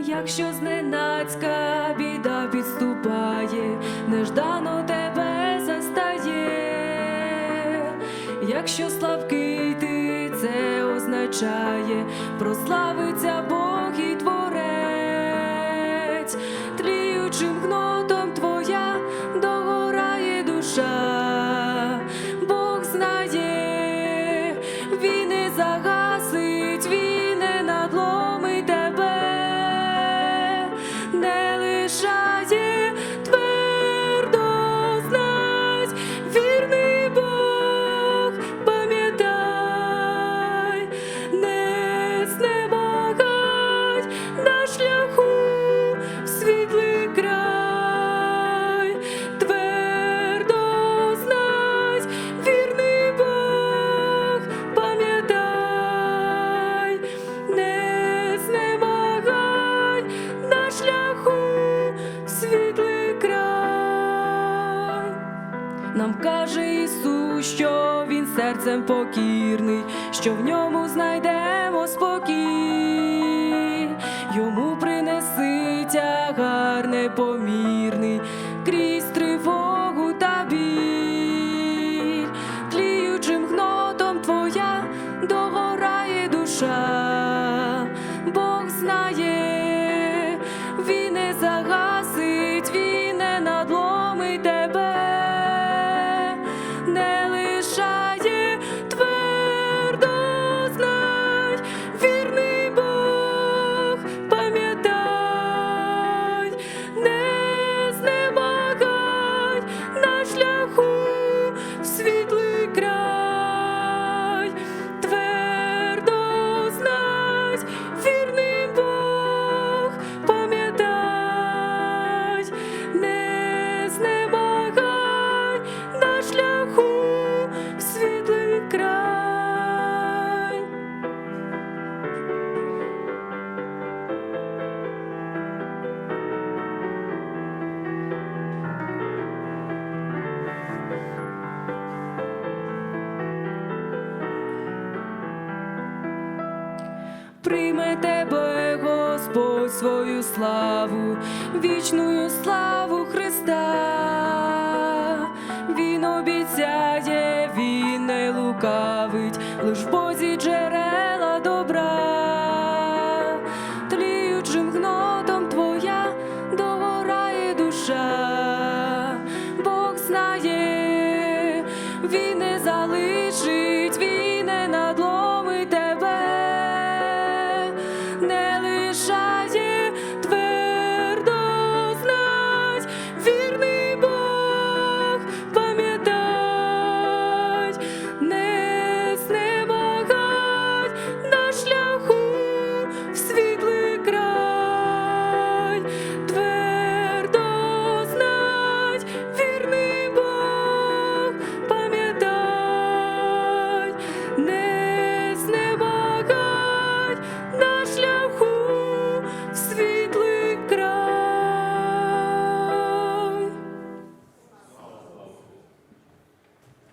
Якщо зненацька біда підступає, неждано тебе застає, якщо слабкий ти це означає, Нам каже Ісус, що Він серцем покірний, що в ньому знайдемо спокій, йому принеси тягар непомірний крізь тривогу та біль, тліючим гнотом твоя догорає душа, прийме тебе, Господь, свою славу, вічну славу Христа, Він обіцяє, Він не лукавить, лиш в Бозі джерела добра.